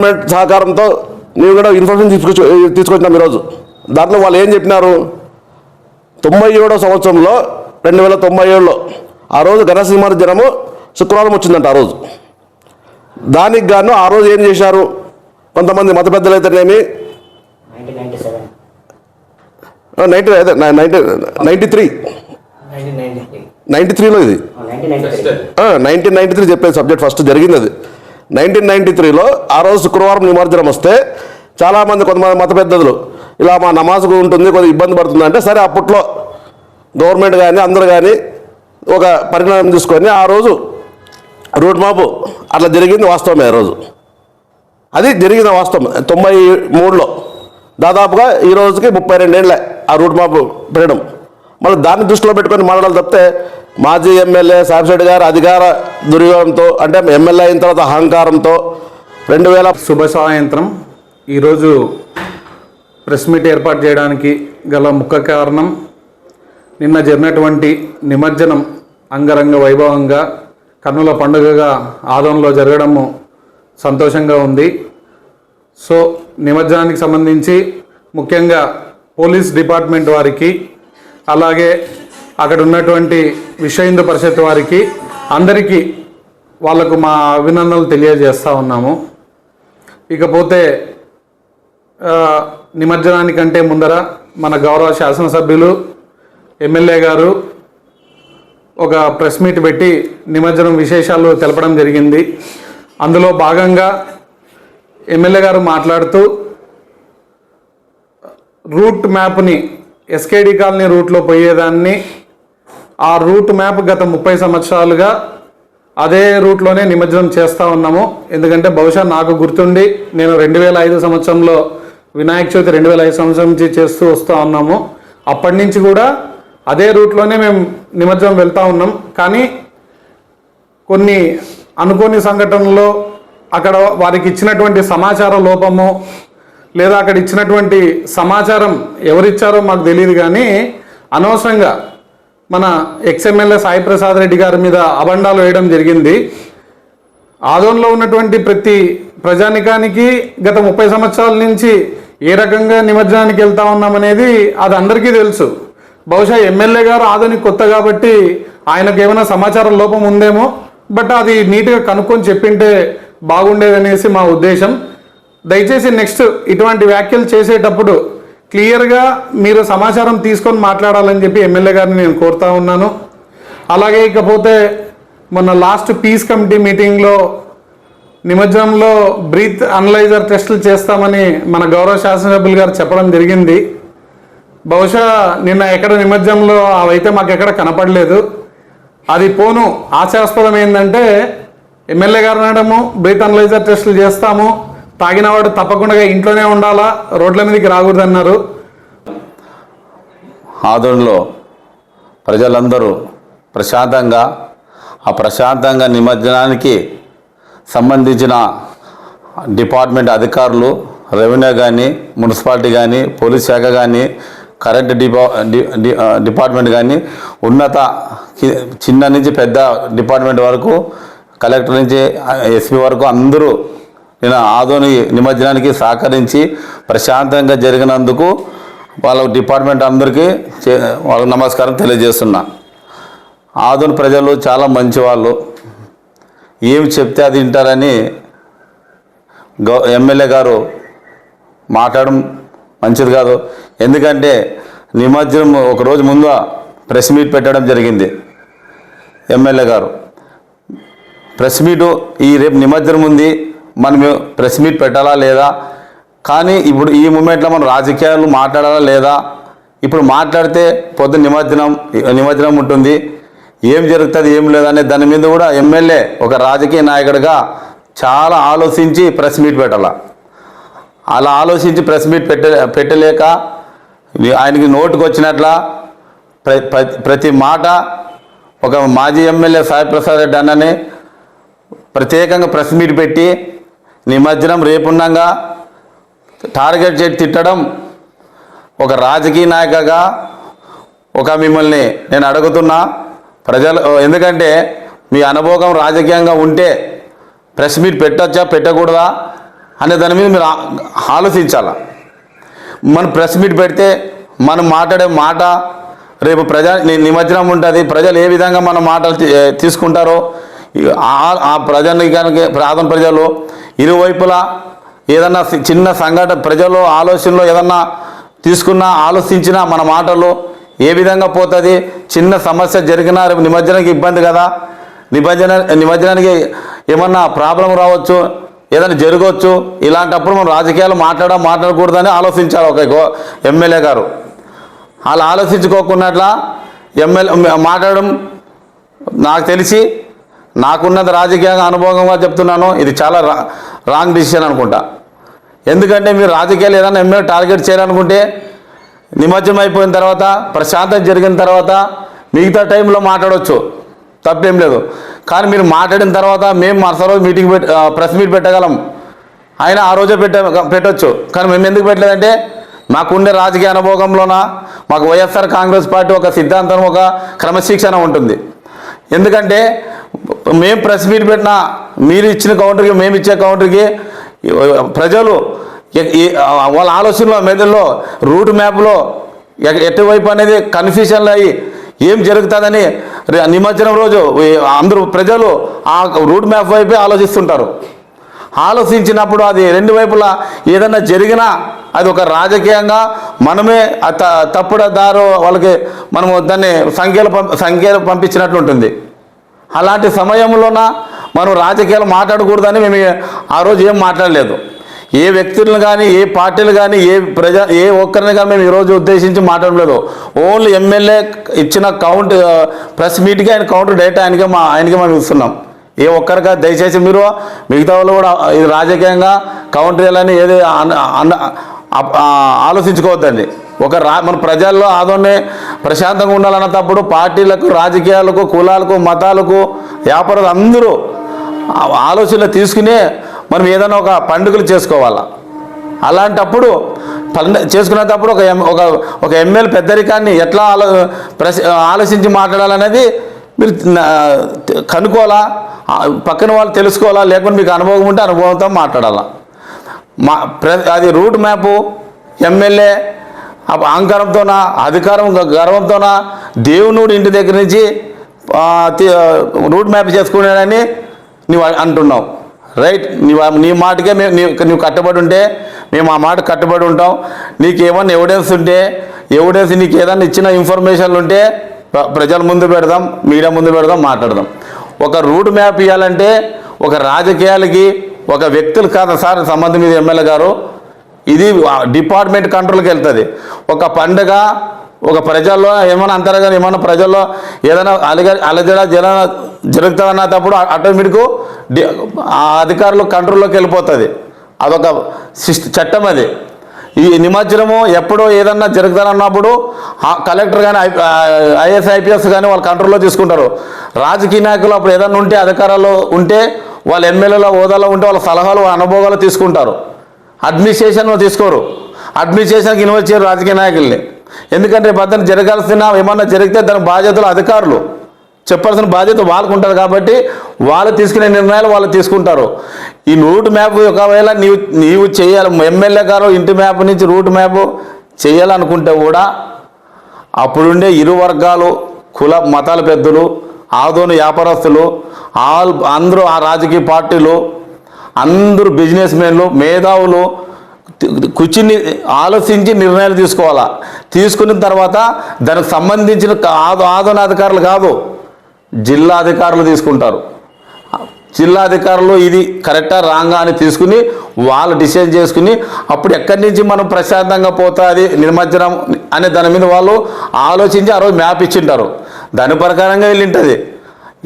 Government సహకారంతో నేను కూడా ఇన్ఫర్మేషన్ తీసుకొచ్చి తీసుకొచ్చినాం ఈరోజు. దాంట్లో వాళ్ళు ఏం చెప్పినారు? తొంభై ఏడో సంవత్సరంలో రెండు వేల తొంభై ఏడులో ఆ రోజు గణేశ నిమజ్జనము శుక్రవారం వచ్చిందంట ఆ రోజు. దానికి గాను ఆ రోజు ఏం చేశారు? కొంతమంది మత పెద్దలు అయితేనేమి నైన్టీ అదే నైన్టీ నైంటీ త్రీ. నైంటీ త్రీలో ఇది. Nineteen ninety three. Nineteen ninety three చెప్పే సబ్జెక్ట్ ఫస్ట్ జరిగింది అది. నైన్టీన్ నైన్టీ త్రీలో ఆ రోజు శుక్రవారం నిమజ్జనం వస్తే చాలామంది కొంతమంది మత పెద్దలు ఇలా మా నమాజ్కు ఉంటుంది కొద్దిగా ఇబ్బంది పడుతుంది అంటే సరే అప్పట్లో గవర్నమెంట్ కానీ అందరు కానీ ఒక పరిణామం తీసుకొని ఆ రోజు రూట్ మాపు అట్లా జరిగింది వాస్తవమే ఆ రోజు. అది జరిగిన వాస్తవం. తొంభై మూడులో దాదాపుగా ఈ రోజుకి ముప్పై రెండేళ్ళే ఆ రూట్ మాపు పెరగడం. మళ్ళీ దాన్ని దృష్టిలో పెట్టుకొని మాట్లాడాలి తప్పితే మాజీ ఎమ్మెల్యే సాబిశెట్టి గారు అధికార దుర్యోగంతో అంటే ఎమ్మెల్యే అయిన తర్వాత అహంకారంతో రెండు వేల శుభ సాయంత్రం. ఈరోజు ప్రెస్ మీట్ ఏర్పాటు చేయడానికి గల ముఖ్య కారణం నిన్న జరిగినటువంటి నిమజ్జనం అంగరంగ వైభవంగా కన్నుల పండుగగా ఆదంలో జరగడము సంతోషంగా ఉంది. సో నిమజ్జనానికి సంబంధించి ముఖ్యంగా పోలీస్ డిపార్ట్మెంట్ వారికి అలాగే అక్కడ ఉన్నటువంటి విశ్వ హిందూ పరిషత్ వారికి అందరికీ వాళ్ళకు మా అభినందనలు తెలియజేస్తూ ఉన్నాము. ఇకపోతే నిమజ్జనానికంటే ముందర మన గౌరవ శాసనసభ్యులు ఎమ్మెల్యే గారు ఒక ప్రెస్ మీట్ పెట్టి నిమజ్జనం విశేషాలు తెలపడం జరిగింది. అందులో భాగంగా ఎమ్మెల్యే గారు మాట్లాడుతూ రూట్ మ్యాప్ని ఎస్కేడి కాలనీ రూట్లో పోయేదాన్ని. ఆ రూట్ మ్యాప్ గత ముప్పై సంవత్సరాలుగా అదే రూట్లోనే నిమజ్జనం చేస్తూ ఉన్నాము. ఎందుకంటే బహుశా నాకు గుర్తుండి నేను రెండు వేల ఐదు సంవత్సరంలో వినాయక చవితి రెండు వేల ఐదు సంవత్సరం నుంచి చేస్తూ వస్తూ ఉన్నాము. అప్పటి నుంచి కూడా అదే రూట్లోనే మేము నిమజ్జనం వెళ్తూ ఉన్నాం. కానీ కొన్ని అనుకోని సంఘటనలు అక్కడ వారికి ఇచ్చినటువంటి సమాచార లోపము లేదా అక్కడ ఇచ్చినటువంటి సమాచారం ఎవరిచ్చారో మాకు తెలియదు కానీ అనవసరంగా మన ఎక్స్ఎమ్మెల్యే సాయి ప్రసాద్ రెడ్డి గారి మీద అబండాలు వేయడం జరిగింది. ఆదోన్లో ఉన్నటువంటి ప్రతి ప్రజానికానికి గత ముప్పై సంవత్సరాల నుంచి ఏ రకంగా నిమజ్జనానికి వెళ్తా ఉన్నామనేది అది అందరికీ తెలుసు. బహుశా ఎమ్మెల్యే గారు ఆదోని కొత్త కాబట్టి ఆయనకు ఏమైనా సమాచారం లోపం ఉందేమో బట్ అది నీట్గా కనుక్కొని చెప్పింటే బాగుండేదనేసి మా ఉద్దేశం. దయచేసి నెక్స్ట్ ఇటువంటి వ్యాఖ్యలు చేసేటప్పుడు క్లియర్గా మీరు సమాచారం తీసుకొని మాట్లాడాలని చెప్పి ఎమ్మెల్యే గారిని నేను కోరుతా ఉన్నాను. అలాగే ఇకపోతే మొన్న లాస్ట్ పీస్ కమిటీ మీటింగ్లో నిమజ్జనంలో బ్రీత్ అనలైజర్ టెస్టులు చేస్తామని మన గౌరవ శాసనసభ్యులు గారు చెప్పడం జరిగింది. బహుశా నిన్న ఎక్కడ నిమజ్జనంలో అవైతే మాకు ఎక్కడ కనపడలేదు. అది పోను ఆశాస్పదం ఏంటంటే ఎమ్మెల్యే గారు అనడము బ్రీత్ అనలైజర్ టెస్టులు చేస్తాము తాగినవాడు తప్పకుండా ఇంట్లోనే ఉండాలా? రోడ్ల మీదకి రాకూడదన్నారు. ఆదోళనలో ప్రజలందరూ ప్రశాంతంగా ఆ ప్రశాంతంగా నిమజ్జనానికి సంబంధించిన డిపార్ట్మెంట్ అధికారులు రెవెన్యూ కానీ మున్సిపాలిటీ కానీ పోలీస్ శాఖ కానీ కరెంట్ డిపా డిపార్ట్మెంట్ కానీ ఉన్నత చిన్న నుంచి పెద్ద డిపార్ట్మెంట్ వరకు కలెక్టర్ నుంచి ఎస్పీ వరకు అందరూ నేను ఆదోని నిమజ్జనానికి సహకరించి ప్రశాంతంగా జరిగినందుకు వాళ్ళ డిపార్ట్మెంట్ అందరికీ చే- వాళ్ళకి నమస్కారం తెలియజేస్తున్నా. ఆదోని ప్రజలు చాలా మంచి వాళ్ళు ఏమి చెప్తే అది వింటారని గౌ ఎమ్మెల్యే గారు మాట్లాడడం మంచిది కాదు. ఎందుకంటే నిమజ్జనం ఒక రోజు ముందు ప్రెస్ మీట్ పెట్టడం జరిగింది ఎమ్మెల్యే గారు. ప్రెస్ మీటు ఈ రేపు నిమజ్జనం ఉంది. మనం ప్రెస్ మీట్ పెట్టాలా లేదా? కానీ ఇప్పుడు ఈ మూమెంట్లో మనం రాజకీయాలు మాట్లాడాలా లేదా? ఇప్పుడు మాట్లాడితే పొద్దున్న నిమజ్జనం నిమజ్జనం ఉంటుంది. ఏం జరుగుతుంది ఏం లేదనే దాని మీద కూడా ఎమ్మెల్యే ఒక రాజకీయ నాయకుడిగా చాలా ఆలోచించి ప్రెస్ మీట్ పెట్టాల. అలా ఆలోచించి ప్రెస్ మీట్ పెట్ట పెట్టలేక ఆయనకి నోటుకు వచ్చినట్ల ప్ర ప్ర- ప్రతి మాట ఒక మాజీ ఎమ్మెల్యే సాయి ప్రసాద్ రెడ్డి అన్నని ప్రత్యేకంగా ప్రెస్ మీట్ పెట్టి నిమజ్జనం రేపున్నంగా టార్గెట్ చేసి తిట్టడం ఒక రాజకీయ నాయకగా ఒక మిమ్మల్ని నేను అడుగుతున్నా. ప్రజలు ఎందుకంటే మీ అనుభవం రాజకీయంగా ఉంటే ప్రెస్ మీట్ పెట్టచ్చా పెట్టకూడదా అనే దాని మీద మీరు ఆ- ఆలోచించాలా? మనం ప్రెస్ మీట్ పెడితే మనం మాట్లాడే మాట రేపు ప్రజా నిమజ్జనం ఉంటుంది. ప్రజలు ఏ విధంగా మన మాటలు తీసుకుంటారో ఆ- ఆ ప్రజానికానికి ప్రాంతం ప్రజలు ఇరువైపులా ఏదన్నా సి- చిన్న సంఘటన ప్రజలు ఆలోచనలో ఏదన్నా తీసుకున్నా ఆలోచించినా మన మాటలు ఏ విధంగా పోతుంది? చిన్న సమస్య జరిగినా రేపు నిమజ్జనానికి ఇబ్బంది కదా? నిమజ్జన నిమజ్జనానికి ఏమన్నా ప్రాబ్లం రావచ్చు? ఏదైనా జరగవచ్చు? ఇలాంటప్పుడు మనం రాజకీయాలు మాట్లాడడం మాట్లాడకూడదని ఆలోచించాలి ఒక గో- ఎమ్మెల్యే గారు. అలా ఆలోచించుకోకున్నట్ల ఎమ్మెల్యే మాట్లాడడం నాకు తెలిసి నాకున్నది రాజకీయ అనుభవంగా చెప్తున్నాను. ఇది చాలా రా రాంగ్ డిసిషన్ అనుకుంటా. ఎందుకంటే మీరు రాజకీయాలు ఏదైనా ఎమ్మెల్యే టార్గెట్ చేయాలనుకుంటే నిమజ్జనం అయిపోయిన తర్వాత ప్రశాంతం జరిగిన తర్వాత మిగతా టైంలో మాట్లాడవచ్చు తప్పేం లేదు. కానీ మీరు మాట్లాడిన తర్వాత మేము మరుసటి రోజు మీటింగ్ పెట్ ప్రెస్ మీట్ పెట్టగలం. ఆయన ఆ రోజే పెట్ట పెట్టవచ్చు కానీ మేము ఎందుకు పెట్టలేదంటే మాకుండే రాజకీయ అనుభవంలోన మాకు వైఎస్ఆర్ కాంగ్రెస్ పార్టీ ఒక సిద్ధాంతం ఒక క్రమశిక్షణ ఉంటుంది. ఎందుకంటే మేము ప్రెస్ మీట్ పెట్టినా మీరు ఇచ్చిన కౌంటర్కి మేము ఇచ్చే కౌంటర్కి ప్రజలు వాళ్ళ ఆలోచనలో మెదడులో రూట్ మ్యాప్లో ఎ- ఎటువైపు అనేది కన్ఫ్యూషన్లు అయ్యి ఏం జరుగుతుందని నిమజ్జనం రోజు అందరూ ప్రజలు ఆ రూట్ మ్యాప్ వైపే ఆలోచిస్తుంటారు. ఆలోచించినప్పుడు అది రెండు వైపులా ఏదన్నా జరిగినా అది ఒక రాజకీయంగా మనమే తప్పుడు దారు వాళ్ళకి మనము దాన్ని సంఖ్యలు పంప సంఖ్యలు పంపించినట్లు ఉంటుంది అలాంటి సమయంలోన మనం రాజకీయాలు మాట్లాడకూడదని మేము ఆ రోజు ఏం మాట్లాడలేదు. ఏ వ్యక్తులను కానీ ఏ పార్టీలు కానీ ఏ ప్రజా ఏ ఒక్కరిని కానీ మేము ఈరోజు ఉద్దేశించి మాట్లాడలేదు. ఓన్లీ ఎమ్మెల్యే ఇచ్చిన కౌంట్ ప్రెస్ మీట్కి ఆయన కౌంటర్ డేటా ఆయనకే మా ఆయనకి మేము ఇస్తున్నాం. ఏ ఒక్కరిగా దయచేసి మీరు మిగతా వాళ్ళు కూడా ఇది రాజకీయంగా కౌంటర్ చేయాలని ఏది అన్న- ఆలోచించుకోవద్దండి. ఒక రా మన ప్రజల్లో ఆదోనే ప్రశాంతంగా ఉండాలన్న తప్పుడు పార్టీలకు రాజకీయాలకు కులాలకు మతాలకు వ్యాపారులు అందరూ ఆలోచనలు తీసుకుని మనం ఏదైనా ఒక పండుగలు చేసుకోవాలా. అలాంటప్పుడు పండ- చేసుకునేటప్పుడు ఒక ఎం- ఒక ఒక ఎమ్మెల్యే పెద్దరికాన్ని ఎట్లా ఆలో ఆలోచించి మాట్లాడాలనేది మీరు కనుక్కోవాలా? పక్కన వాళ్ళు తెలుసుకోవాలా? లేకుంటే మీకు అనుభవం ఉంటే అనుభవంతో మాట్లాడాలా. మా ప్ర అది రూట్ మ్యాపు ఎమ్మెల్యే అహంకారంతోన అధికారం గర్వంతోనా గర్వంతోన దేవునుడు ఇంటి దగ్గర నుంచి రూట్ మ్యాప్ చేసుకున్నాడని నువ్వు అంటున్నావు. రైట్ నీ నీ మాటకే మేము నువ్వు కట్టుబడి ఉంటే మేము ఆ మాట కట్టుబడి ఉంటాం. నీకు ఏమన్నా ఎవిడెన్స్ ఉంటే ఎవిడెన్స్ నీకు ఏదైనా ఇచ్చిన ఇన్ఫర్మేషన్లు ఉంటే ప్ర- ప్రజల ముందు పెడదాం మీడియా ముందు పెడదాం మాట్లాడదాం. ఒక రూట్ మ్యాప్ ఇవ్వాలంటే ఒక రాజకీయాలకి ఒక వ్యక్తులు కాదు సార్ సంబంధం మీద ఎమ్మెల్యే గారు ఇది డిపార్ట్మెంట్ కంట్రోల్కి వెళ్తుంది. ఒక పండుగ ఒక ప్రజల్లో ఏమైనా అంతరగా ఏమైనా ప్రజల్లో ఏదైనా అలగ అలజడ జల జరుగుతుందన్నప్పుడు ఆటోమేటిక్ డి ఆ అధికారులు కంట్రోల్లోకి వెళ్ళిపోతుంది. అదొక సిస్ట్ చట్టం అది. ఈ నిమజ్జనము ఎప్పుడో ఏదన్నా జరుగుతారన్నప్పుడు కలెక్టర్ కానీ ఐఎస్ ఐపీఎస్ కానీ వాళ్ళు కంట్రోల్లో తీసుకుంటారు. రాజకీయ నాయకులు అప్పుడు ఏదన్నా ఉంటే అధికారాలు ఉంటే వాళ్ళ ఎమ్మెల్యేల హోదాలో ఉంటే వాళ్ళ సలహాలు అనుభవాలు తీసుకుంటారు. అడ్మినిస్ట్రేషన్ తీసుకోరు. అడ్మినిస్ట్రేషన్కి ఇన్వెస్ట్ చేయరు రాజకీయ నాయకుల్ని. ఎందుకంటే పద్ధతి జరగాల్సిన ఏమన్నా జరిగితే దాని బాధ్యతలు అధికారులు. చెప్పాల్సిన బాధ్యత వాళ్ళకు ఉంటుంది కాబట్టి వాళ్ళు తీసుకునే నిర్ణయాలు వాళ్ళు తీసుకుంటారు. ఈ రూట్ మ్యాప్ ఒకవేళ నీవు నీవు చేయాలి ఎమ్మెల్యే గారు ఇంటి మ్యాప్ నుంచి రూట్ మ్యాప్ చేయాలనుకుంటే కూడా అప్పుడుండే ఇరు వర్గాలు కుల మతాల పెద్దలు ఆదోని వ్యాపారస్తులు ఆల్ అందరూ ఆ రాజకీయ పార్టీలు అందరూ బిజినెస్ మెన్లు మేధావులు కూర్చుని ఆలోచించి నిర్ణయాలు తీసుకోవాలా? తీసుకున్న తర్వాత దానికి సంబంధించిన ఆదో ఆదోనాధికారులు కాదు జిల్లా అధికారులు తీసుకుంటారు. జిల్లా అధికారులు ఇది కరెక్టా రాంగా అని తీసుకుని వాళ్ళు డిసైడ్ చేసుకుని అప్పుడు ఎక్కడి నుంచి మనం ప్రశాంతంగా పోతుంది నిమజ్జనం అనే దాని మీద వాళ్ళు ఆలోచించి ఆ రోజు మ్యాప్ ఇచ్చింటారు. దాని ప్రకారంగా వెళ్ళింటుంది.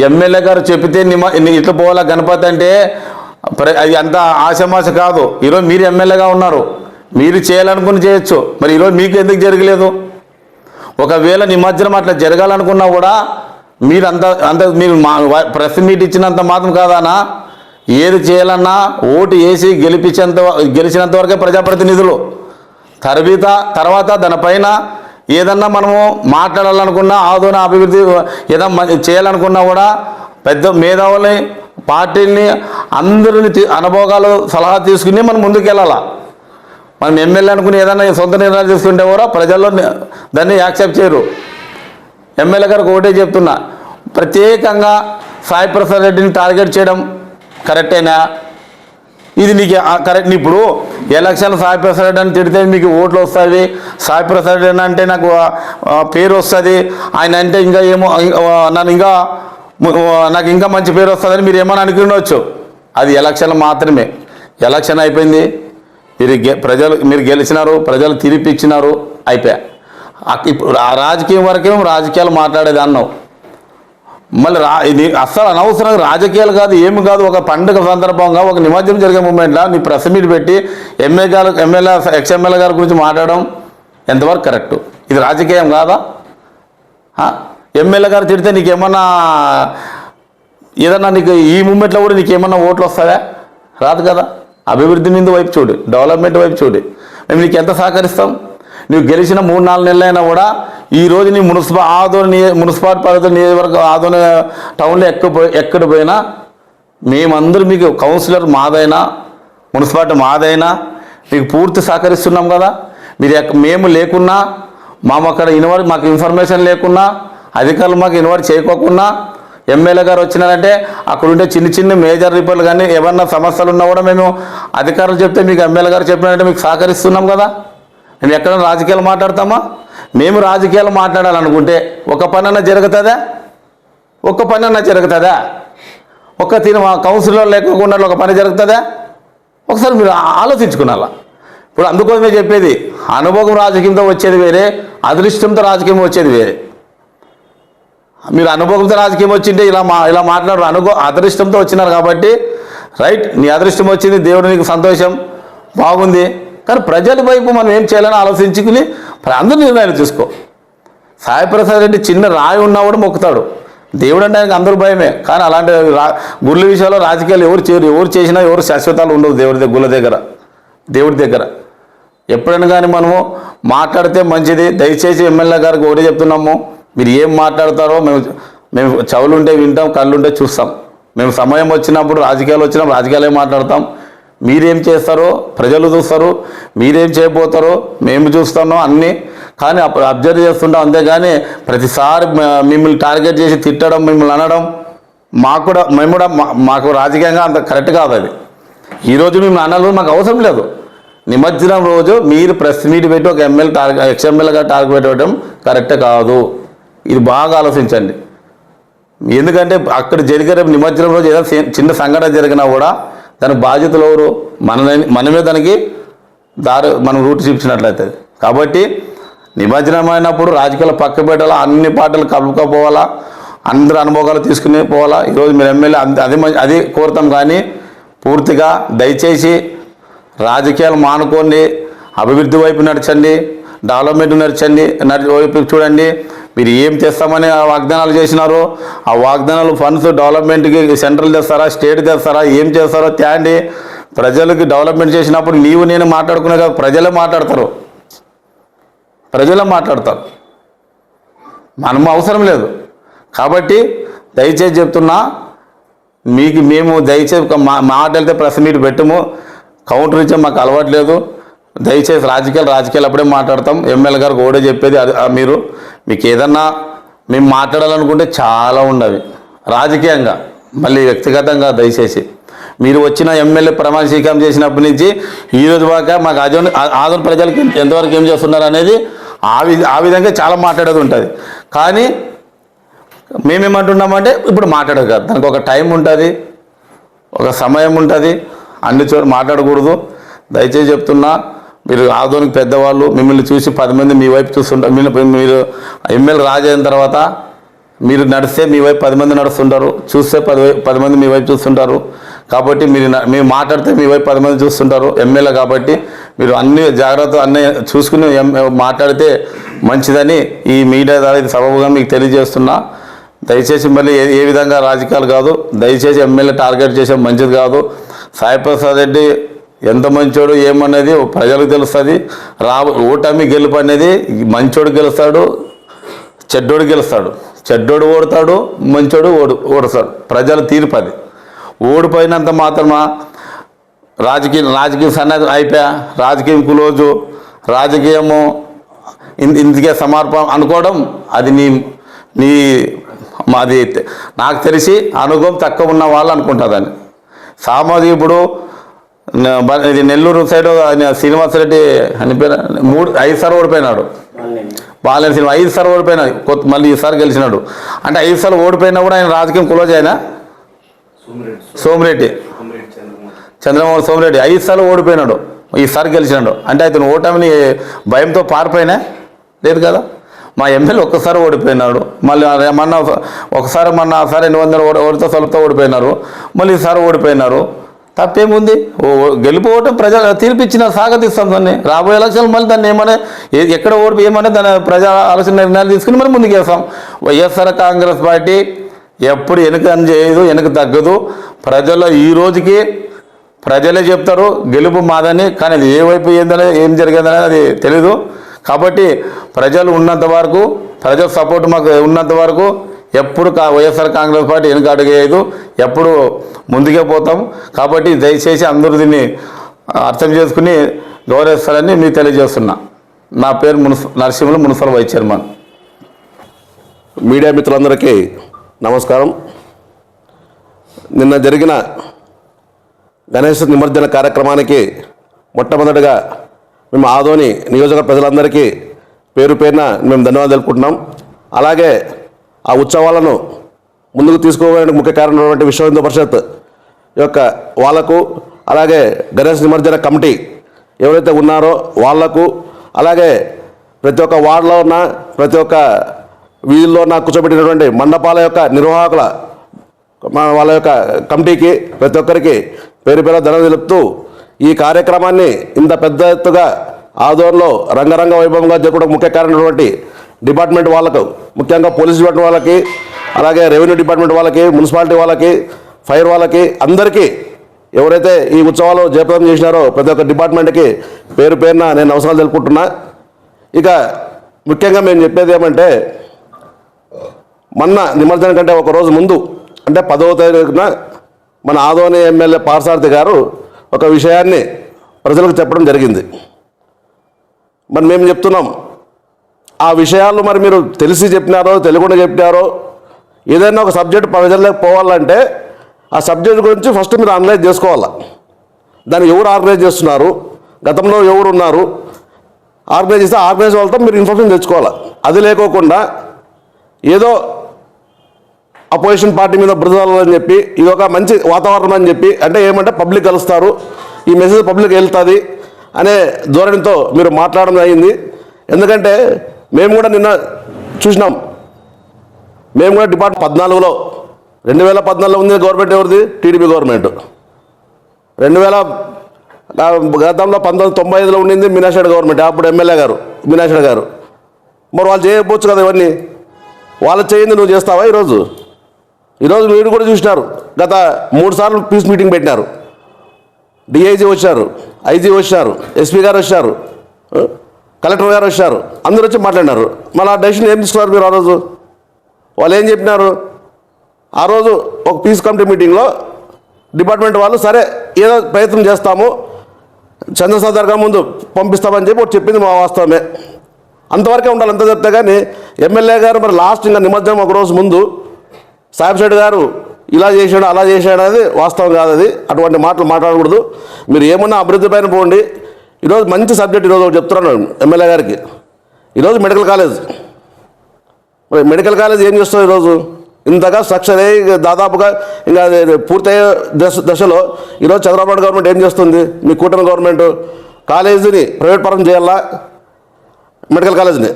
ఎమ్మెల్యే గారు చెప్తే నిమ ఇట్లా పోవాలా గణపతి అంటే అది అంత ఆశమాశ కాదు. ఈరోజు మీరు ఎమ్మెల్యేగా ఉన్నారు. మీరు చేయాలనుకుని చేయొచ్చు. మరి ఈరోజు మీకు ఎందుకు జరగలేదు? ఒకవేళ నిమజ్జనం అట్లా జరగాలనుకున్నా కూడా మీరు అంత అంత మీరు మా ప్రెస్ మీట్ ఇచ్చినంత మాత్రం కాదానా ఏది చేయాలన్నా ఓటు వేసి గెలిపించేంత గెలిచినంత వరకే ప్రజాప్రతినిధులు. తరబీత తర్వాత దానిపైన ఏదన్నా మనము మాట్లాడాలనుకున్నా ఆదోన అభివృద్ధి ఏదన్నా చేయాలనుకున్నా కూడా పెద్ద మేధావుల్ని పార్టీని అందరిని అనుభోగాలు సలహా తీసుకుని మనం ముందుకు వెళ్ళాలా మనం ఎమ్మెల్యే అనుకుని ఏదైనా సొంత నిర్ణయాలు తీసుకుంటే కూడా ప్రజల్లో దాన్ని యాక్సెప్ట్ చేయరు. ఎమ్మెల్యే గారికి ఒకటే చెప్తున్నా ప్రత్యేకంగా సాయి ప్రసాద్ రెడ్డిని టార్గెట్ చేయడం కరెక్టేనా? ఇది నీకు ఆ కరెక్ట్ ఇప్పుడు ఎలక్షన్ సాయి ప్రసాద్ రెడ్డి అని తిడితే మీకు ఓట్లు వస్తుంది సాయి ప్రసాద్ రెడ్డి అంటే నాకు పేరు వస్తుంది. ఆయన అంటే ఇంకా ఏమో నన్ను ఇంకా నాకు ఇంకా మంచి పేరు వస్తుందని మీరు ఏమని అనుకుండొచ్చు అది ఎలక్షన్ మాత్రమే. ఎలక్షన్ అయిపోయింది. మీరు గె ప్రజలు మీరు గెలిచినారు ప్రజలు తీర్పు ఇచ్చినారు అయిపోయా. ఇప్పుడు ఆ రాజకీయం వరకే రాజకీయాలు మాట్లాడేది అన్నావు మళ్ళీ రా ఇది అస్సలు అనవసరంగా రాజకీయాలు కాదు ఏమి కాదు ఒక పండుగ సందర్భంగా ఒక నిమజ్జనం జరిగే మూమెంట్లో నీ ప్రెస్ మీట్ పెట్టి ఎమ్మెల్యే గారు ఎమ్మెల్యే ఎక్స్ఎమ్మెల్యే గారి గురించి మాట్లాడడం ఎంతవరకు కరెక్ట్? ఇది రాజకీయం కాదా? ఎమ్మెల్యే గారు తిడితే నీకేమన్నా ఏదన్నా నీకు ఈ మూమెంట్లో కూడా నీకేమన్నా ఓట్లు వస్తాయా? రాదు కదా. అభివృద్ధి మీద వైపు చూడు డెవలప్మెంట్ వైపు చూడు. మేము నీకు ఎంత సహకరిస్తాం? నువ్వు గెలిచిన మూడు నాలుగు నెలలైనా కూడా ఈ రోజు నీ మున్సిపల్ ఆదోని నియ మున్సిపాలిటీ పరిధి నియోజకవర్గం ఆదోని టౌన్లో ఎక్క ఎక్కడ పోయినా మేమందరూ మీకు కౌన్సిలర్ మాదైనా మున్సిపాలిటీ మాదైనా మీకు పూర్తి సహకరిస్తున్నాం కదా. మీరు ఎక్క మేము లేకున్నా మాకు అక్కడ ఇన్వర్ మాకు ఇన్ఫర్మేషన్ లేకున్నా అధికారులు మాకు ఇన్వైట్ చేయకోకుండా ఎమ్మెల్యే గారు వచ్చినారంటే అక్కడ ఉండే చిన్న చిన్న మేజర్ రిపోర్ట్లు కానీ ఏమన్నా సమస్యలు ఉన్నా కూడా మేము అధికారులు చెప్తే మీకు ఎమ్మెల్యే గారు చెప్పినారంటే మీకు సహకరిస్తున్నాం కదా. మేము ఎక్కడ రాజకీయాలు మాట్లాడతామా? మేము రాజకీయాలు మాట్లాడాలనుకుంటే ఒక పనన్నా జరుగుతుందా? ఒక్క పని అన్నా జరుగుతుందా? ఒక్క తిన కౌన్సిలర్ లేకుండా ఒక పని జరుగుతుందా? ఒకసారి మీరు ఆ- ఇప్పుడు అందుకోసమే చెప్పేది అనుభవం రాజకీయంతో వచ్చేది వేరే అదృష్టంతో రాజకీయం వచ్చేది వేరే. మీరు అనుభవంతో రాజకీయం వచ్చింటే ఇలా మా ఇలా మాట్లాడరు. అనుభవ అదృష్టంతో వచ్చినారు కాబట్టి రైట్ నీ అదృష్టం వచ్చింది దేవుడు నీకు సంతోషం బాగుంది. కానీ ప్రజల వైపు మనం ఏం చేయాలని ఆలోచించుకుని అందరూ నిర్ణయాలు తీసుకో. సాయిప్రసాద్ రెడ్డి చిన్న రాయి ఉన్నా కూడా మొక్కుతాడు. దేవుడు అంటే ఆయనకు అందరూ భయమే. కానీ అలాంటి రా గుళ్ళ విషయాల్లో రాజకీయాలు ఎవరు చేయరు ఎవరు చేసినా ఎవరు శాశ్వతాలు ఉండవు దేవుడి దగ్గర గుళ్ళ దగ్గర. దేవుడి దగ్గర. ఎప్పుడైనా కానీ మనము మాట్లాడితే మంచిది. దయచేసి ఎమ్మెల్యే గారికి ఒకటే చెప్తున్నాము. మీరు ఏం మాట్లాడతారో మేము మేము చెవులుంటే వింటాం కళ్ళుంటే చూస్తాం. మేము సమయం వచ్చినప్పుడు రాజకీయాలు వచ్చినప్పుడు రాజకీయాలే మాట్లాడతాం. మీరేం చేస్తారో ప్రజలు చూస్తారు. మీరేం చేయబోతారో మేము చూస్తున్నాం అన్నీ. కానీ అప్పుడు అబ్జర్వ్ చేస్తుంటాం. అంతేగాని ప్రతిసారి మిమ్మల్ని టార్గెట్ చేసి తిట్టడం మిమ్మల్ని అనడం మాకు కూడా మేము కూడా మా- మాకు రాజకీయంగా అంత కరెక్ట్ కాదు అది. ఈరోజు మేము అనాలి మాకు అవసరం లేదు. నిమజ్జనం రోజు మీరు ప్రెస్ మీట్ పెట్టి ఒక ఎమ్మెల్యే టార్గెట్ ఎక్స్ఎమ్మెల్యేగా టార్గెట్ పెట్టడం కరెక్ట్ కాదు. ఇది బాగా ఆలోచించండి. ఎందుకంటే అక్కడ జరిగే రేపు నిమజ్జనం రోజు ఏదో చిన్న సంఘటన జరిగినా కూడా దాని బాధ్యతలు ఎవరు? మన మనమే దానికి దారి మనం రూట్ చూపించినట్లయితే. కాబట్టి నిమజ్జనం అయినప్పుడు రాజకీయాలు పక్క పెట్టాలా అన్ని పార్టీలు కలుపుకపోవాలా అందరి అనుభవాలు తీసుకుని పోవాలా? ఈరోజు మీరు ఎమ్మెల్యే అంత- అది అది కోరుతాం కానీ పూర్తిగా దయచేసి రాజకీయాలు మానుకోండి అభివృద్ధి వైపు నడచండి డెవలప్మెంట్ నడచండి నడి వైపు చూడండి మీరు ఏం తెస్తామని ఆ వాగ్దానాలు చేసినారో ఆ వాగ్దానాలు ఫండ్స్ డెవలప్మెంట్కి సెంట్రల్ తెస్తారా స్టేట్ తెస్తారా ఏం చేస్తారో తేండి. ప్రజలకి డెవలప్మెంట్ చేసినప్పుడు నీవు నేను మాట్లాడుకునే కాదు ప్రజలే మాట్లాడతారు. ప్రజలే మాట్లాడతారు. మనము అవసరం లేదు. కాబట్టి దయచేసి చెప్తున్నా మీకు మేము దయచేసి మా మాట వెళ్తే ప్రెస్ మీట్ పెట్టము. కౌంటర్ ఇచ్చే మాకు అలవాటు లేదు. దయచేసి రాజకీయాలు రాజకీయాలు అప్పుడే మాట్లాడతాం. ఎమ్మెల్యే గారికి కూడా చెప్పేది అది మీరు మీకు ఏదన్నా మేము మాట్లాడాలనుకుంటే చాలా ఉండవి. రాజకీయంగా మళ్ళీ వ్యక్తిగతంగా దయచేసి. మీరు వచ్చిన ఎమ్మెల్యే ప్రమాణ స్వీకారం చేసినప్పటి నుంచి ఈ రోజు దాకా మాకు అజోన్ ఆదరణ ప్రజలకి ఎంతవరకు ఏం చేస్తున్నారు అనేది ఆ వి ఆ విధంగా చాలా మాట్లాడేది ఉంటుంది. కానీ మేమేమంటున్నామంటే ఇప్పుడు మాట్లాడదు కదా. దానికి ఒక టైం ఉంటుంది ఒక సమయం ఉంటుంది. అన్ని చోట్ల మాట్లాడకూడదు. దయచేసి చెప్తున్నా మీరు ఆధునిక పెద్దవాళ్ళు మిమ్మల్ని చూసి పది మంది మీ వైపు చూస్తుంటారు. మీరు మీరు ఎమ్మెల్యే రాజైన తర్వాత మీరు నడిస్తే మీ వైపు పది మంది నడుస్తుంటారు. చూస్తే పది పది మంది మీ వైపు చూస్తుంటారు. కాబట్టి మీరు మీరు మాట్లాడితే మీ వైపు పది మంది చూస్తుంటారు. ఎమ్మెల్యే కాబట్టి మీరు అన్ని జాగ్రత్త అన్ని చూసుకుని మాట్లాడితే మంచిదని ఈ మీడియా ద్వారా ఇది సబబుగా మీకు తెలియజేస్తున్నా. దయచేసి మళ్ళీ ఏ ఏ విధంగా రాజకీయాలు కాదు దయచేసి ఎమ్మెల్యే టార్గెట్ చేసే మంచిది కాదు. సాయిప్రసాద్ రెడ్డి ఎంత మంచోడు ఏమనేది ప్రజలకు తెలుస్తుంది. రా ఓటమి గెలుపు అనేది మంచోడు గెలుస్తాడు చెడ్డోడు గెలుస్తాడు. చెడ్డోడు ఓడతాడు మంచోడు ఓడు ఓడతాడు. ప్రజల తీర్పు అది. ఓడిపోయినంత మాత్రమా రాజకీయ రాజకీయం సన్నద్ధి అయిపోయా? రాజకీయం క్లోజు రాజకీయము ఇందుకే సమర్పణ అనుకోవడం అది నీ నీ మాది నాకు తెలిసి అనుభవం తక్కువ ఉన్న వాళ్ళు అనుకుంటుందని సామాజిక ఇప్పుడు ఇది నెల్లూరు సైడ్ శ్రీనివాస రెడ్డి అని పేరు మూడు ఐదు సార్లు ఓడిపోయినాడు. బాలేని సినిమా ఐదు సార్లు ఓడిపోయినా కొత్త మళ్ళీ ఈసారి గెలిచినాడు. అంటే ఐదు సార్లు ఓడిపోయినా కూడా ఆయన రాజకీయం క్లోజ్ అయినా సోమిరెడ్డి. చంద్రమోహన్ సోమిరెడ్డి ఐదు సార్లు ఓడిపోయినాడు. ఈసారి గెలిచినాడు. అంటే అతను ఓటమిని భయంతో పారిపోయినా? లేదు కదా? మా ఎమ్మెల్యే ఒక్కసారి ఓడిపోయినాడు. మళ్ళీ మొన్న ఒకసారి మొన్న సార్ రెండు వందల ఓడి ఓడితో స్వల్పతో ఓడిపోయినారు. మళ్ళీ ఈసారి ఓడిపోయినారు. తప్పేముంది? ఓ గెలుపు ఓటం ప్రజలు తీర్పిచ్చిన సాగతిస్తాం దాన్ని. రాబోయే ఎలక్షన్లు మళ్ళీ దాన్ని ఏమనే ఎక్కడ ఓడిపి ఏమనే దాని ప్రజా ఆలోచన నిర్ణయాలు తీసుకుని మరి ముందుకు వేస్తాం. వైఎస్ఆర్ కాంగ్రెస్ పార్టీ ఎప్పుడు వెనుక అని చేయదు వెనుక తగ్గదు. ప్రజల్లో ఈ రోజుకి ప్రజలే చెప్తారు గెలుపు మాదని కానీ అది ఏ వైపు ఏందనే ఏం జరిగిందనే అది తెలీదు. కాబట్టి ప్రజలు ఉన్నంత వరకు ప్రజల సపోర్ట్ మాకు ఉన్నంత వరకు ఎప్పుడు కా వైఎస్ఆర్ కాంగ్రెస్ పార్టీ వెనుక అడుగేయదు ఎప్పుడు ముందుకే పోతాం. కాబట్టి దయచేసి అందరూ దీన్ని అర్థం చేసుకుని గౌరవిస్తారని మీకు తెలియజేస్తున్నా. నా పేరు Munsi Narasimhulu municipal vice chairman. Media మిత్రులందరికీ నమస్కారం. నిన్న జరిగిన గణేష్ నిమజ్జన కార్యక్రమానికి మొట్టమొదటిగా మేము ఆదోని నియోజక ప్రజలందరికీ పేరు పేరున మేము ధన్యవాదాలు తెలుపుకుంటున్నాం. అలాగే ఆ ఉత్సవాలను ముందుకు తీసుకోవడానికి ముఖ్య కారణమైనటువంటి విశ్వ హిందూ పరిషత్ యొక్క వాళ్ళకు అలాగే గణేష్ నిమజ్జన కమిటీ ఎవరైతే ఉన్నారో వాళ్ళకు అలాగే ప్రతి ఒక్క వార్డులో ఉన్న ప్రతి ఒక్క వీధుల్లో ఉన్న కూర్చోబెట్టినటువంటి మండపాల యొక్క నిర్వాహకుల వాళ్ళ యొక్క కమిటీకి ప్రతి ఒక్కరికి పేరు పేరు ధన తెలుపుతూ ఈ కార్యక్రమాన్ని ఇంత పెద్ద ఎత్తుగా ఆదోర్లో రంగరంగ వైభవంగా జరగడం ముఖ్య కారణమైనటువంటి డిపార్ట్మెంట్ వాళ్ళకు ముఖ్యంగా పోలీస్ డిపార్ట్మెంట్ వాళ్ళకి అలాగే రెవెన్యూ డిపార్ట్మెంట్ వాళ్ళకి మున్సిపాలిటీ వాళ్ళకి ఫైర్ వాళ్ళకి అందరికీ ఎవరైతే ఈ ఉత్సవాలు జయప్రదం చేసినారో ప్రతి ఒక్క డిపార్ట్మెంట్కి పేరు పేరున నేను అవసరాలు తెలుపుకుంటున్నా. ఇక ముఖ్యంగా మేము చెప్పేది ఏమంటే మొన్న నిమజ్జనం కంటే ఒక రోజు ముందు అంటే పదవ తారీఖున మన ఆదోని ఎమ్మెల్యే పార్సార్థి గారు ఒక విషయాన్ని ప్రజలకు చెప్పడం జరిగింది. మరి మేము చెప్తున్నాం ఆ విషయాలు మరి మీరు తెలిసి చెప్పినారో తెలియకుండా చెప్పినారో ఏదైనా ఒక సబ్జెక్ట్ ప్రజల్లోకి పోవాలంటే ఆ సబ్జెక్ట్ గురించి ఫస్ట్ మీరు అనలైజ్ చేసుకోవాలా? దాన్ని ఎవరు ఆర్గనైజ్ చేస్తున్నారు? గతంలో ఎవరు ఉన్నారు? ఆర్గనైజ్ చేస్తే ఆర్గనైజ్ వాళ్ళతో మీరు ఇన్ఫర్మేషన్ తెచ్చుకోవాలి? అది లేకోకుండా ఏదో అపోజిషన్ పార్టీ మీద బ్రదలని అని చెప్పి ఇది ఒక మంచి వాతావరణం అని చెప్పి అంటే ఏమంటే పబ్లిక్ కలుస్తారు ఈ మెసేజ్ పబ్లిక్ వెళ్తుంది అనే ధోరణితో మీరు మాట్లాడడం అయింది ఎందుకంటే మేము కూడా నిన్న చూసినాం. మేము కూడా డిపార్ట్మెంట్ పద్నాలుగులో రెండు వేల పద్నాలుగులో ఉంది గవర్నమెంట్ ఎవరిది? TDP government. రెండు వేల గతంలో పంతొమ్మిది తొంభై ఐదులో ఉండింది మీనాక్షి గవర్నమెంట్ అప్పుడు ఎమ్మెల్యే గారు మీనాక్షి గారు. మరి వాళ్ళు చేయకపోవచ్చు కదా ఇవన్నీ? వాళ్ళు చేయింది నువ్వు చేస్తావా ఈరోజు? ఈరోజు మీరు కూడా చూసినారు. గత మూడు సార్లు పీస్ మీటింగ్ పెట్టినారు. డిఐజీ వచ్చారు ఐజీ వచ్చారు ఎస్పీ గారు వచ్చారు. కలెక్టర్ గారు వచ్చారు. అందరూ వచ్చి మాట్లాడినారు. మళ్ళీ ఆ డెసిషన్ ఏం తీసుకున్నారు మీరు ఆ రోజు? వాళ్ళు ఏం చెప్పినారు? ఆ రోజు ఒక పీస్ కమిటీ మీటింగ్లో డిపార్ట్మెంట్ వాళ్ళు సరే ఏదో ప్రయత్నం చేస్తాము. చంద్రసాద్ దర్గా ముందు పంపిస్తామని చెప్పి ఒకటి చెప్పింది మా వాస్తవమే. అంతవరకే ఉండాలి అంత చెప్తే కానీ ఎమ్మెల్యే గారు మరి లాస్ట్ ఇంకా నిమజ్జనం ఒక రోజు ముందు సాహెబ్ షెడ్ గారు ఇలా చేశాడు అలా చేశాడు అనేది వాస్తవం కాదు అది. అటువంటి మాటలు మాట్లాడకూడదు. మీరు ఏమన్నా అభివృద్ధి పైన పోండి. ఈరోజు మంచి సబ్జెక్ట్ ఈరోజు చెప్తున్నాను ఎమ్మెల్యే గారికి. ఈరోజు మెడికల్ కాలేజ్. మరి మెడికల్ కాలేజ్ ఏం చేస్తుంది ఈరోజు? ఇంతగా స్ట్రక్చర్ అయ్యి దాదాపుగా ఇంకా అది పూర్తయ్యే దశ దశలో ఈరోజు చంద్రబాబు గవర్నమెంట్ ఏం చేస్తుంది? మీ కూటమి గవర్నమెంట్ కాలేజీని ప్రైవేట్ పరం చేయాలా? మెడికల్ కాలేజ్ని.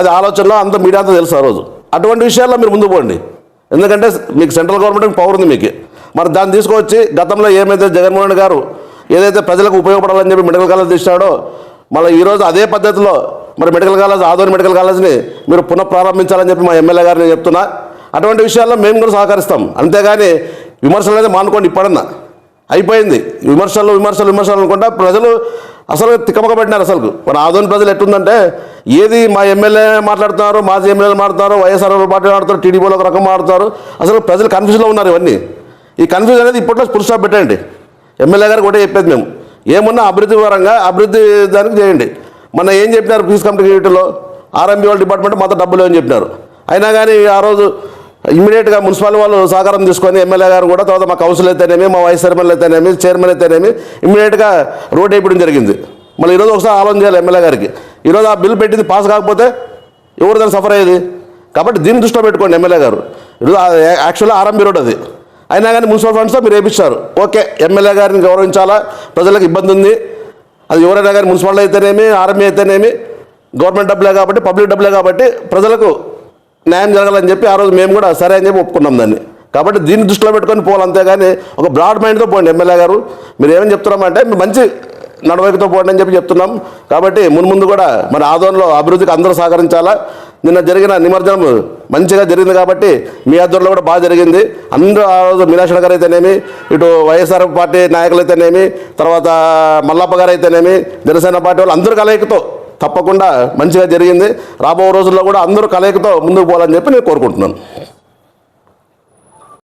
అది ఆలోచనలో అంత మీడియా అంతా తెలుసు ఆ రోజు. అటువంటి విషయాల్లో మీరు ముందు పోండి. ఎందుకంటే మీకు సెంట్రల్ గవర్నమెంట్ పవర్ ఉంది మీకు. మరి దాన్ని తీసుకొచ్చి గతంలో ఏమైతే జగన్మోహన్ గారు ఏదైతే ప్రజలకు ఉపయోగపడాలని చెప్పి మెడికల్ కాలేజ్ తీసినాడో మళ్ళీ ఈరోజు అదే పద్ధతిలో మరి మెడికల్ కాలేజ్ ఆదోని మెడికల్ కాలేజ్ని మీరు పునః ప్రారంభించాలని చెప్పి మా ఎమ్మెల్యే గారిని చెప్తున్నా. అటువంటి విషయాల్లో మేము కూడా సహకరిస్తాం. అంతేగాని విమర్శలు అనేది మానుకోండి ఇప్పుడన్నా అయిపోయింది. విమర్శలు విమర్శలు విమర్శలు అనుకుంటా ప్రజలు అసలు తిక్కమక పెట్టినారు అసలు. మన ఆదోని ప్రజలు ఎట్టుందంటే ఏది మా ఎమ్మెల్యే మాట్లాడుతున్నారు మాజీ ఎమ్మెల్యేలు మాట్లాడుతున్నారు వైఎస్ఆర్ పార్టీ మాట్లాడుతారు టీడీపీలో ఒక రకం మాట్లాడుతారు అసలు ప్రజలు కన్ఫ్యూజన్లో ఉన్నారు ఇవన్నీ. ఈ కన్ఫ్యూజన్ అనేది ఇప్పట్లో ఫుల్ పెట్టండి. ఎమ్మెల్యే గారికి ఒకటే చెప్పేది మేము. ఏమున్నా అభివృద్ధి పరంగా అభివృద్ధి దానికి చేయండి. మొన్న ఏం చెప్పినారు ఫీజు కమిటీలో ఆర్ఎంబీ వాళ్ళ డిపార్ట్మెంట్ మొత్తం డబ్బులు అని చెప్పినారు? అయినా కానీ ఆ రోజు ఇమీడియట్గా మున్సిపల్ వాళ్ళు సహకారం తీసుకొని ఎమ్మెల్యే గారు కూడా తర్వాత మా కౌన్సిల్ అయితేనేమి మా వైస్ చైర్మన్ అయితేనేమి చైర్మన్ అయితేనేమి ఇమీడియట్గా రోడ్ వేయడం జరిగింది. మళ్ళీ ఈరోజు ఒకసారి ఆలోచన చేయాలి ఎమ్మెల్యే గారికి. ఈరోజు ఆ బిల్ పెట్టింది పాస్ కాకపోతే ఎవరు దాన్ని సఫర్ అయ్యేది? కాబట్టి దీన్ని దృష్టిలో పెట్టుకోండి ఎమ్మెల్యే గారు. ఈరోజు యాక్చువల్గా ఆర్ఎంబీ రోడ్ అది. అయినా కానీ మున్సిపల్ ఫండ్స్తో మీరు వేపిస్తారు. ఓకే ఎమ్మెల్యే గారిని గౌరవించాలా? ప్రజలకు ఇబ్బంది ఉంది. అది ఎవరైనా కానీ మున్సిపాలిటీ అయితేనేమి ఆర్మీ అయితేనేమి గవర్నమెంట్ డబ్బులే కాబట్టి పబ్లిక్ డబ్బులే కాబట్టి ప్రజలకు న్యాయం జరగాలని చెప్పి ఆ రోజు మేము కూడా సరే అని చెప్పి ఒప్పుకున్నాం దాన్ని. కాబట్టి దీన్ని దృష్టిలో పెట్టుకొని పోవాలి అంతేగాని ఒక బ్రాడ్ మైండ్తో పోండి ఎమ్మెల్యే గారు. మీరు ఏమని చెప్తున్నామంటే మీరు మంచి నడవైపుతో పోండి అని చెప్పి చెప్తున్నాం. కాబట్టి మున్ముందు కూడా మన ఆదోళనలో అభివృద్ధికి అందరూ సహకరించాలా? నిన్న జరిగిన నిమజ్జనం మంచిగా జరిగింది కాబట్టి మీ ఆధ్వర్యంలో కూడా బాగా జరిగింది. అందరూ ఆ రోజు మీనాక్షణ గారు అయితేనేమి ఇటు వైఎస్ఆర్ పార్టీ నాయకులు అయితేనేమి తర్వాత మల్లప్ప గారు అయితేనేమి జనసేన పార్టీ వాళ్ళు అందరూ కలయికతో తప్పకుండా మంచిగా జరిగింది. రాబో రోజుల్లో కూడా అందరూ కలయికతో ముందుకు పోవాలని చెప్పి నేను కోరుకుంటున్నాను.